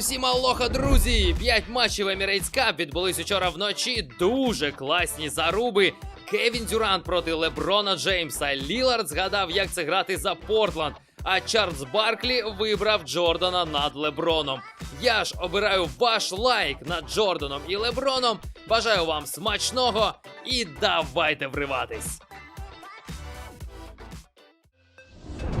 Усім алоха, друзі! П'ять матчів Emirates Cup відбулись учора вночі. Дуже класні заруби. Кевін Дюрант проти Леброна Джеймса. Лілард згадав, як це грати за Портланд. А Чарльз Барклі вибрав Джордана над Леброном. Я ж обираю ваш лайк над Джорданом і Леброном. Бажаю вам смачного і давайте вриватись.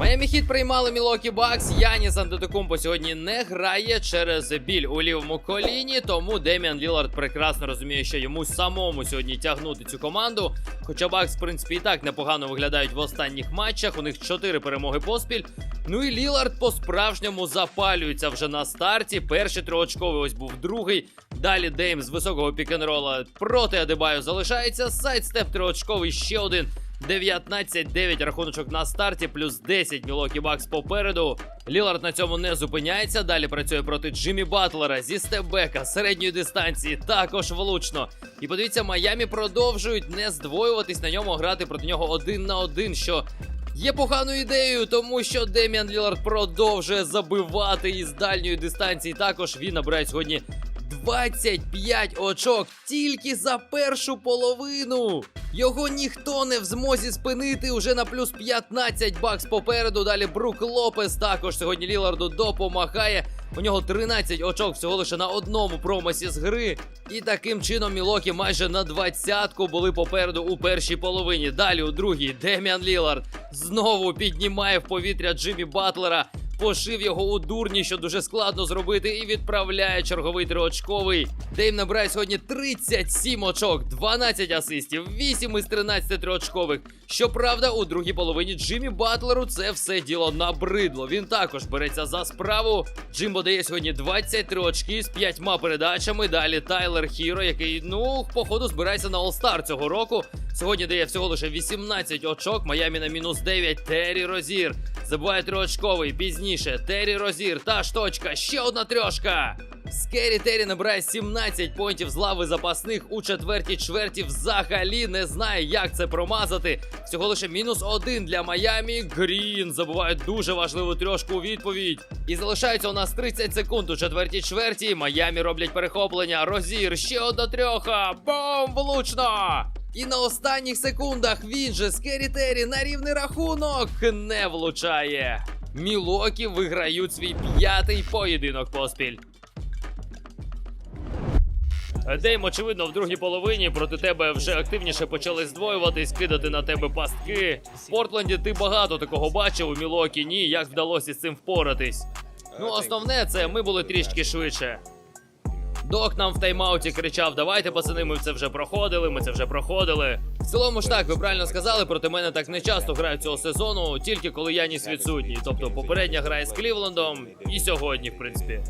Майами Хіт приймали Мілокі Бакс. Яніс Антетокумпо сьогодні не грає через біль у лівому коліні. Тому Деміан Лілард прекрасно розуміє, що йому самому сьогодні тягнути цю команду. Хоча Бакс, в принципі, і так непогано виглядають в останніх матчах. У них 4 перемоги поспіль. Ну і Лілард по-справжньому запалюється вже на старті. Перший триочковий ось був другий. Далі Дейм з високого пікенрола проти Адебаю залишається. Сайдстеп триочковий ще один. 19-9 рахуночок на старті, плюс 10 Мілокі Бакс попереду. Лілард на цьому не зупиняється. Далі працює проти Джиммі Батлера зі степбека середньої дистанції, також влучно. І подивіться, Майамі продовжують не здвоюватись на ньому, грати проти нього один на один, що є поганою ідеєю, тому що Деміан Лілард продовжує забивати із дальньої дистанції. Також він набирає сьогодні 25 очок тільки за першу половину. Його ніхто не в змозі спинити уже на плюс 15 бакс попереду. Далі Брук Лопес також сьогодні Ліларду допомагає. У нього 13 очок всього лише на одному промасі з гри. І таким чином Мілокі майже на двадцятку були попереду у першій половині. Далі у другій Деміан Лілард знову піднімає в повітря Джиммі Батлера. Пошив його у дурні, що дуже складно зробити, і відправляє черговий триочковий. Дейм набирає сьогодні 37 очок, 12 асистів, 8 із 13 триочкових. Щоправда, у другій половині Джиммі Батлеру це все діло набридло. Він також береться за справу. Джимбо дає сьогодні 23 очки з п'ятьма передачами. Далі Тайлер Хіро, який, ну, походу, збирається на All-Star цього року. Сьогодні дає всього лише 18 очок. Майамі на мінус 9. Террі Розір. Забуває триочковий. Пізніше. Террі Розір. Та ж точка. Ще одна трьошка. Скері Террі набирає 17 поінтів з лави запасних у четвертій чверті. Взагалі не знає, як це промазати. Всього лише мінус один для Майамі. Грін забуває дуже важливу трьошку у відповідь. І залишається у нас 30 секунд у четвертій чверті. Майамі роблять перехоплення. Розір. Ще одна трьоха. Бом! Влучно! І на останніх секундах він же Скері Террі на рівний рахунок не влучає. Мілокі виграють свій п'ятий поєдинок поспіль. Дейм, очевидно, в другій половині проти тебе вже активніше почали здвоюватись, кидати на тебе пастки. В Портленді ти багато такого бачив у Мілокі. Ні, як вдалося з цим впоратись. Ну, основне, це ми були трішки швидше. Док нам в тайм-ауті кричав: давайте, пацани, ми це вже проходили, ми це вже проходили. В цілому ж так, ви правильно сказали, проти мене так не часто грають цього сезону, тільки коли Яніс відсутній. Тобто попередня гра з Клівлендом і сьогодні, в принципі.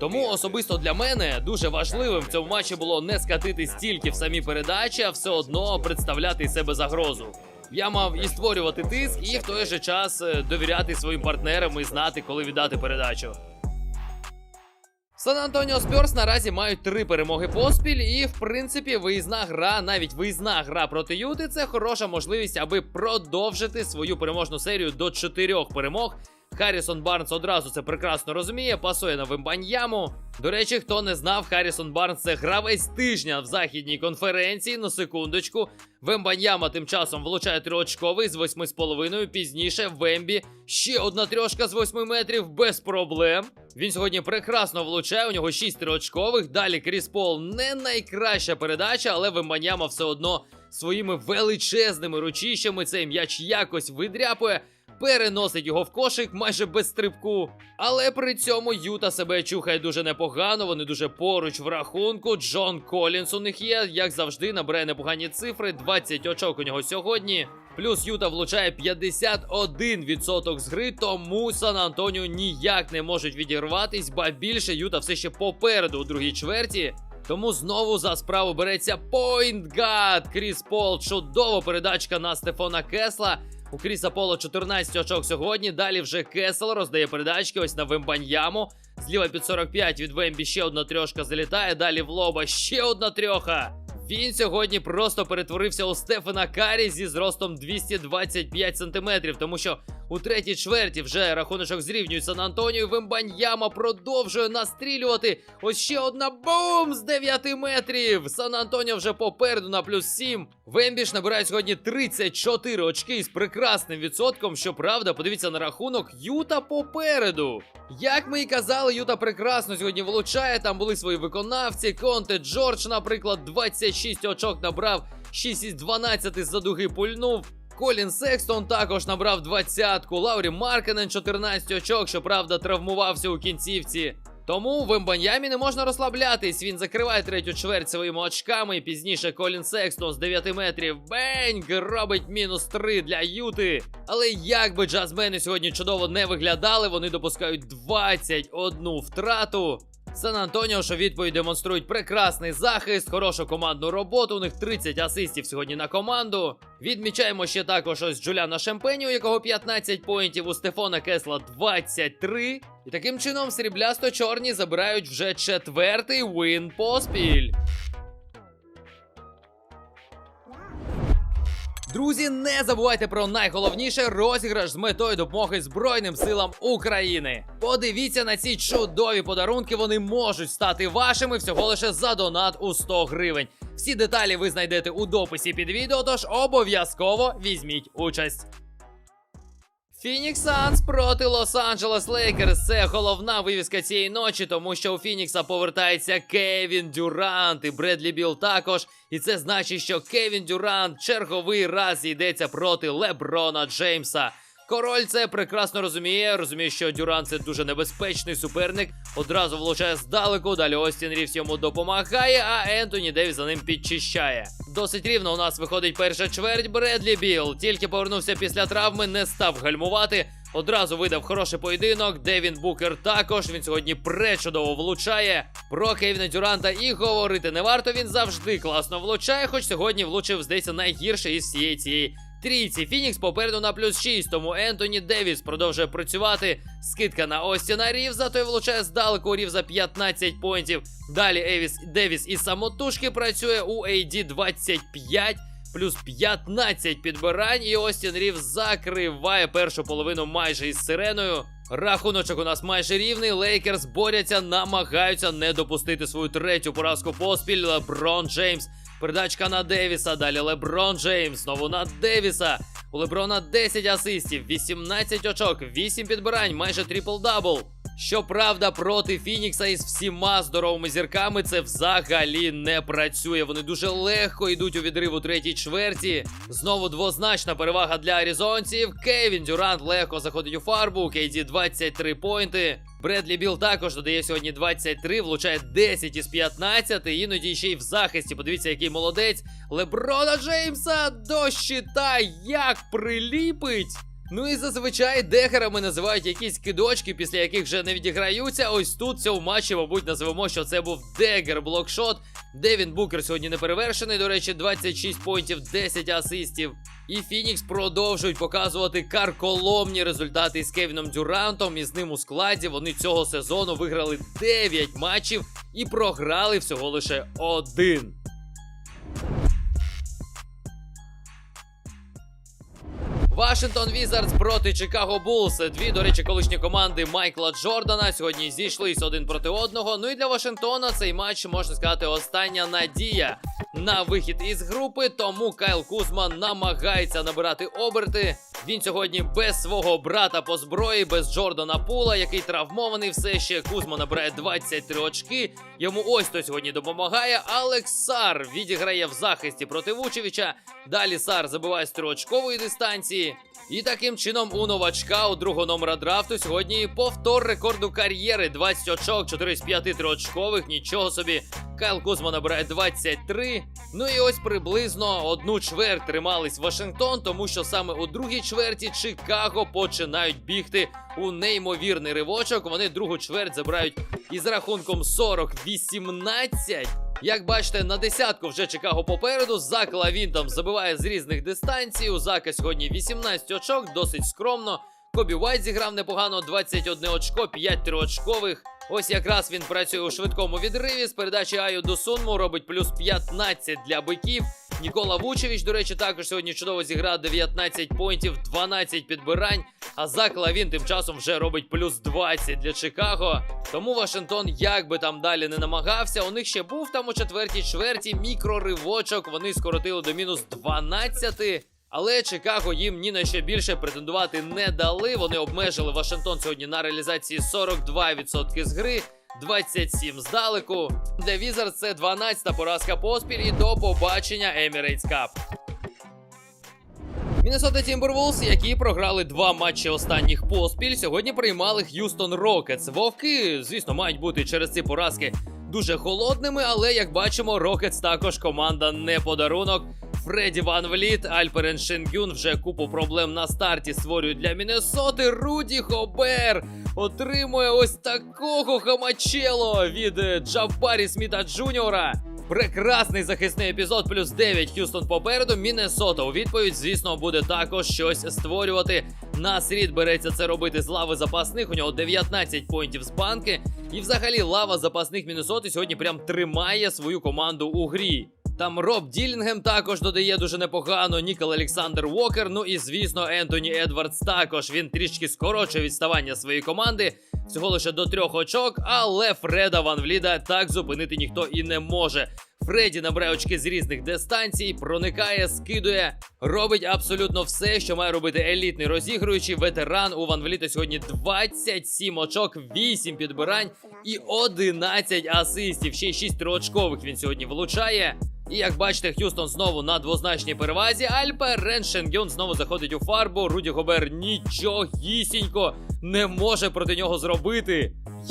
Тому особисто для мене дуже важливим в цьому матчі було не скатити стільки в самі передачі, а все одно представляти себе загрозу. Я мав і створювати тиск, і в той же час е, довіряти своїм партнерам і знати, коли віддати передачу. Сан Антоніо Спьорс наразі мають три перемоги поспіль, і в принципі виїзна гра, навіть виїзна гра проти Юти, це хороша можливість, аби продовжити свою переможну серію до чотирьох перемог. Харрісон Барнс одразу це прекрасно розуміє, пасує на Вимбаньяму. До речі, хто не знав, Харрісон Барнс це гравець тижня в західній конференції. На секундочку. Вембаньяма тим часом влучає триочковий з 8,5. Пізніше Вембі ще одна трьошка з 8 метрів без проблем. Він сьогодні прекрасно влучає. У нього 6 триочкових. Далі Кріс Пол не найкраща передача, але Вембаньяма все одно своїми величезними ручищами цей м'яч якось видряпує переносить його в кошик майже без стрибку. Але при цьому Юта себе чухає дуже непогано. Вони дуже поруч в рахунку. Джон Колінс у них є, як завжди, набирає непогані цифри. 20 очок у нього сьогодні. Плюс Юта влучає 51% з гри, тому Сан Антоніо ніяк не можуть відірватись, ба більше Юта все ще попереду у другій чверті. Тому знову за справу береться Пойнтгад. Кріс Пол. Чудова передачка на Стефона Кесла. У Кріса Поло 14 очок сьогодні. Далі вже Кесел роздає передачки. Ось на Вембаньяму. Зліва під 45 від Вембі ще одна трьошка залітає. Далі в лоба ще одна трьоха. Він сьогодні просто перетворився у Стефана Карі зі зростом 225 сантиметрів, тому що У третій чверті вже рахуночок зрівнює Сан Антоніо. Вембаньяма продовжує настрілювати. Ось ще одна бум з 9 метрів. Сан Антоніо вже попереду на плюс 7. Вембіш набирає сьогодні 34 очки з прекрасним відсотком. Щоправда, подивіться на рахунок Юта попереду. Як ми і казали, Юта прекрасно сьогодні влучає. Там були свої виконавці. Конте Джордж, наприклад, 26 очок набрав, 6 із 12 з-за дуги пульнув. Колін Секстон також набрав двадцятку. Лаурі Маркенен 14 очок, щоправда, травмувався у кінцівці. Тому в Ембаньямі не можна розслаблятись. Він закриває третю чверть своїми очками. Пізніше Колін Секстон з 9 метрів. Бенг робить мінус 3 для Юти. Але як би джазмени сьогодні чудово не виглядали, вони допускають 21 втрату. Сан Антоніо, що відповідь демонструють прекрасний захист, хорошу командну роботу. У них 30 асистів сьогодні на команду. Відмічаємо ще також ось Джуляна Шемпені, у якого 15 поінтів, у Стефона Кесла 23. І таким чином сріблясто-чорні забирають вже четвертий вин поспіль. Друзі, не забувайте про найголовніше розіграш з метою допомоги Збройним силам України. Подивіться на ці чудові подарунки, вони можуть стати вашими всього лише за донат у 100 гривень. Всі деталі ви знайдете у дописі під відео, тож обов'язково візьміть участь. Фінікс Санс проти Лос-Анджелес Лейкерс. Це головна вивіска цієї ночі, тому що у Фінікса повертається Кевін Дюрант і Бредлі Біл також. І це значить, що Кевін Дюрант черговий раз йдеться проти Леброна Джеймса. Король це прекрасно розуміє. Розуміє, що Дюрант це дуже небезпечний суперник. Одразу влучає здалеку. Далі Остін Рівс йому допомагає, а Ентоні Девіс за ним підчищає. Досить рівно у нас виходить перша чверть. Бредлі Біл тільки повернувся після травми, не став гальмувати. Одразу видав хороший поєдинок. Девін Букер також. Він сьогодні пречудово влучає. Про Кевіна Дюранта і говорити не варто. Він завжди класно влучає, хоч сьогодні влучив, здається, найгірше із всієї цієї трійці. Фінікс попереду на плюс 6, тому Ентоні Девіс продовжує працювати. Скидка на Остіна Рівза, той влучає здалеку Рівза 15 поінтів. Далі Евіс Девіс із самотужки працює у AD 25. Плюс 15 підбирань, і Остін Рівз закриває першу половину майже із сиреною. Рахуночок у нас майже рівний. Лейкерс борються, намагаються не допустити свою третю поразку поспіль. Леброн Джеймс. Передачка на Девіса. Далі Леброн Джеймс. Знову на Девіса. У Леброна 10 асистів, 18 очок, 8 підбирань, майже трипл-дабл. Щоправда, проти Фінікса із всіма здоровими зірками це взагалі не працює. Вони дуже легко йдуть у відрив у третій чверті. Знову двозначна перевага для аризонців. Кевін Дюрант легко заходить у фарбу. Кейді 23 поінти. Бредлі Біл також додає сьогодні 23, влучає 10 із 15, іноді ще й в захисті. Подивіться, який молодець. Леброна Джеймса до щита як приліпить. Ну і зазвичай дехерами називають якісь кидочки, після яких вже не відіграються. Ось тут в цьому матчі, мабуть, називемо, що це був дегер блокшот. Девін Букер сьогодні не перевершений. До речі, 26 поінтів, 10 асистів. І Фінікс продовжують показувати карколомні результати із Кевіном Дюрантом. І з ним у складі вони цього сезону виграли 9 матчів і програли всього лише один. Вашингтон Візардс проти Чикаго Булс. Дві, до речі, колишні команди Майкла Джордана сьогодні зійшлись один проти одного. Ну і для Вашингтона цей матч можна сказати остання надія на вихід із групи. Тому Кайл Кузман намагається набирати оберти. Він сьогодні без свого брата по зброї, без Джордана Пула, який травмований все ще. Кузма набирає 23 очки. Йому ось хто сьогодні допомагає. Алекс Сар відіграє в захисті проти Вучевича. Далі Сар забиває з трьохочкової дистанції. І таким чином у новачка у другого номера драфту сьогодні повтор рекорду кар'єри. 20 очок, 4 з 5 триочкових, нічого собі. Кайл Кузма набирає 23. Ну і ось приблизно одну чверть тримались Вашингтон, тому що саме у другій чверті Чикаго починають бігти у неймовірний ривочок. Вони другу чверть забирають із рахунком 40-18. Як бачите, на десятку вже Чикаго попереду. Зак Лавін там забиває з різних дистанцій. У Зака сьогодні 18 очок, досить скромно. Кобі Вайт зіграв непогано, 21 очко, 5 триочкових. Ось якраз він працює у швидкому відриві. З передачі Аю до Сунму робить плюс 15 для биків. Нікола Вучевич, до речі, також сьогодні чудово зіграв 19 поінтів, 12 підбирань. А Зак Лавін тим часом вже робить плюс 20 для Чикаго. Тому Вашингтон, як би там далі не намагався, у них ще був там у четвертій чверті мікроривочок. Вони скоротили до мінус 12. Але Чикаго їм ні на що більше претендувати не дали. Вони обмежили Вашингтон сьогодні на реалізації 42% з гри. 27 здалеку. Для Візар це 12-та поразка поспіль і до побачення Emirates Cup. Міннесота Тімбервулс, які програли два матчі останніх поспіль, сьогодні приймали Х'юстон Рокетс. Вовки, звісно, мають бути через ці поразки дуже холодними, але як бачимо, Рокетс також команда не подарунок. Фредді Ван Вліт, Альперен Шенгюн вже купу проблем на старті створюють для Міннесоти. Руді Хобер отримує ось такого хамачело від Джаббарі Сміта Джуніора. Прекрасний захисний епізод, плюс 9 Х'юстон попереду. Міннесота у відповідь, звісно, буде також щось створювати. Нас Рід береться це робити з лави запасних. У нього 19 поінтів з банки. І взагалі лава запасних Міннесоти сьогодні прям тримає свою команду у грі. Там Роб Ділінгем також додає дуже непогано. Нікол Олександр Уокер. Ну і звісно, Ентоні Едвардс також. Він трішки скорочує відставання своєї команди. Всього лише до трьох очок, але Фреда Ван Вліда так зупинити ніхто і не може. Фредді набирає очки з різних дистанцій, проникає, скидує, робить абсолютно все, що має робити елітний розігруючий ветеран. У Ван Вліта сьогодні 27 очок, 8 підбирань і 11 асистів. Ще й 6 триочкових він сьогодні влучає. І як бачите, Х'юстон знову на двозначній перевазі. Альпер Рен знову заходить у фарбу. Руді Гобер нічогісінько не може проти нього зробити.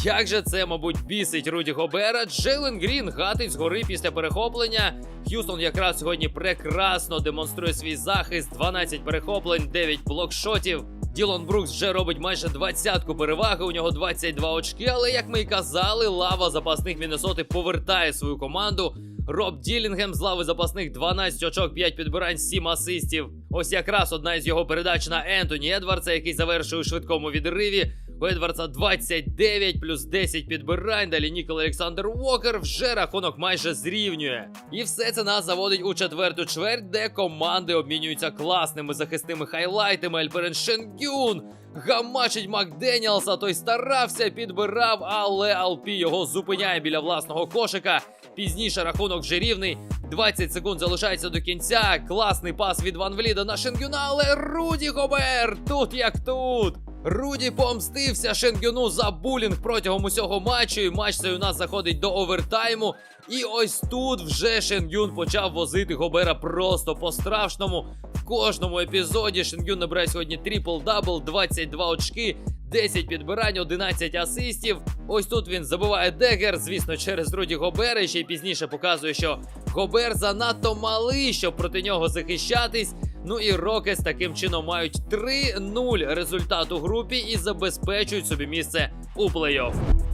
Як же це, мабуть, бісить Руді Гобера? Джейлен Грін гатить згори після перехоплення. Х'юстон якраз сьогодні прекрасно демонструє свій захист. 12 перехоплень, 9 блокшотів. Ділон Брукс вже робить майже двадцятку переваги. У нього 22 очки. Але як ми і казали, лава запасних Міннесоти повертає свою команду. Роб Ділінгем з лави запасних 12 очок, 5 підбирань, 7 асистів. Ось якраз одна із його передач на Ентоні Едвардса, який завершує у швидкому відриві. У Едвардса 29 плюс 10 підбирань. Далі Нікол Олександр Уокер вже рахунок майже зрівнює. І все це нас заводить у четверту чверть, де команди обмінюються класними захисними хайлайтами. Альперен Шенгюн гамачить Макденіалса. Той старався, підбирав, але Алпі його зупиняє біля власного кошика. Пізніше рахунок вже рівний. 20 секунд залишається до кінця. Класний пас від Ван Вліда на Шенгюна, але Руді Гобер тут як тут. Руді помстився Шенгюну за булінг протягом усього матчу. І матч цей у нас заходить до овертайму. І ось тут вже Шенгюн почав возити Гобера просто по-страшному. В кожному епізоді Шенгюн набирає сьогодні трипл-дабл, 22 очки. 10 підбирань, 11 асистів. Ось тут він забиває Дегер, звісно, через Руді Гобера. Ще й пізніше показує, що Гобер занадто малий, щоб проти нього захищатись. Ну і Рокес таким чином мають 3-0 результат у групі і забезпечують собі місце у плей-офф.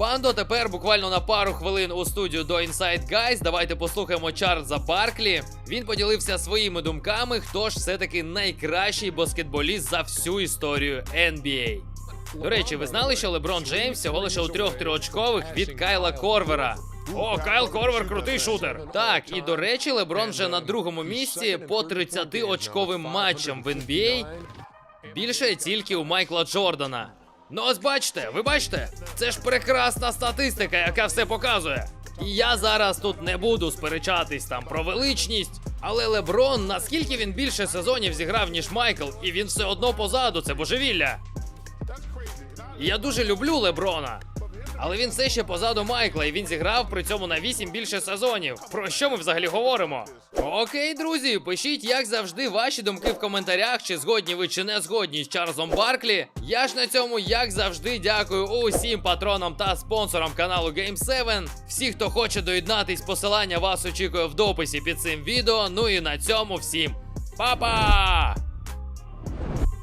Бандо тепер буквально на пару хвилин у студію до Inside Guys. Давайте послухаємо Чарльза Барклі. Він поділився своїми думками, хто ж все-таки найкращий баскетболіст за всю історію NBA. До речі, ви знали, що Леброн Джеймс всього лише у трьох триочкових від Кайла Корвера. О, Кайл Корвер крутий шутер. Так, і до речі, Леброн вже на другому місці по 30 очковим матчам в NBA. Більше тільки у Майкла Джордана. Ну, ось бачите, ви бачите, це ж прекрасна статистика, яка все показує. І я зараз тут не буду сперечатись там про величність, але Леброн, наскільки він більше сезонів зіграв, ніж Майкл, і він все одно позаду, це божевілля. І Я дуже люблю Леброна. Але він все ще позаду Майкла, і він зіграв при цьому на 8 більше сезонів. Про що ми взагалі говоримо? Окей, друзі, пишіть, як завжди, ваші думки в коментарях, чи згодні ви чи не згодні з Чарльзом Барклі. Я ж на цьому, як завжди, дякую усім патронам та спонсорам каналу Game 7. Всі, хто хоче доєднатись, посилання вас очікує в дописі під цим відео. Ну і на цьому всім па-па!